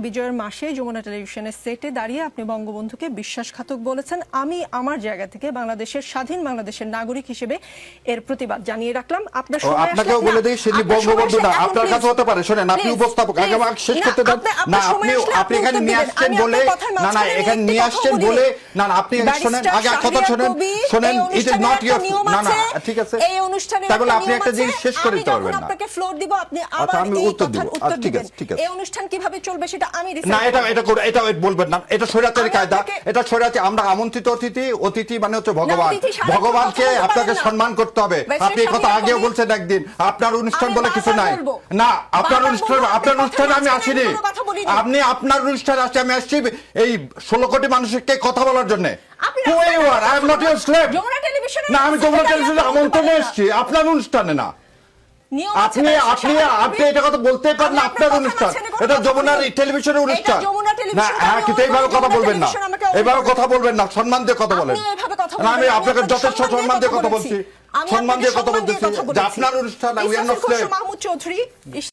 বিজয়ের মাসে যমুনা টেলিভিশনের সেটে দাঁড়িয়ে আপনি বঙ্গবন্ধুকে বিশ্বাসঘাতক বলেছেন। আমি আমার জায়গা থেকে বাংলাদেশের স্বাধীন বাংলাদেশের নাগরিক হিসেবে এর প্রতিবাদ জানিয়ে রাখলাম। আপনার আপনাকেও বলে দিই সেটি বঙ্গবন্ধু না আপনার কাছে হতে পারে শোনেন আপনি উপস্থাপক আগে। আমাকে শেষ করতে দেন। না আপনি আপনি এখানে নিয়ে আসছেন বলে না না এখানে নিয়ে আসছেন বলে। না না আপনি শোনেন আগে কথা শোনেন শোনেন ইট ইজ নট ইয়োর না না ঠিক আছে। এই অনুষ্ঠানে তাই বলে আপনি একটা জিনিস শেষ করে দিতে পারবেন না। আপনাকে ফ্লোর দিব আপনি আচ্ছা, আবার এই উত্তর কথার দিব। উত্তর আচ্ছা, ঠিক দিবেন। আছে, ঠিক আছে। এই অনুষ্ঠান কীভাবে চলবে সেটা আমি না এটা এটা এটা বলবেন না। এটা স্বৈরাচারী কায়দা। এটা স্বৈরাচারী আমরা আমন্ত্রিত অতিথি অতিথি মানে হচ্ছে ভগবান। ভগবানকে আপনাকে সম্মান করতে হবে। আপনি এই কথা আগেও বলছেন একদিন। আপনার অনুষ্ঠান আমি বলে কিছু নাই। না আপনার অনুষ্ঠান আপনার অনুষ্ঠানে আমি কথার আসিনি। মাঝখানে কোনো কথা বলিনি। আপনি আপনার অনুষ্ঠানে আসছি আমি আসছি এই ষোলো কোটি মানুষকে কথা বলার জন্য। না আমি যমুনা রাস্তায় টেলিভিশনে আমন্ত্রণে এসেছি। আপনার অনুষ্ঠানে না। আপনি আপনি আপনি এটা কথা বলতে পারেন আপনার অনুষ্ঠান। এটা যমুনার টেলিভিশনের অনুষ্ঠান। না হ্যাঁ কিন্তু এইভাবে কথা বলবেন না। এইভাবে কথা বলবেন না সম্মান দিয়ে কথা বলেন। না, আমি আপনাকে যথেষ্ট সম্মান দিয়ে কথা বলছি। সম্মান দিয়ে কথা বলতেছি। কথা যে বলেছি। আপনার অনুষ্ঠান উই আর নট চৌধুরী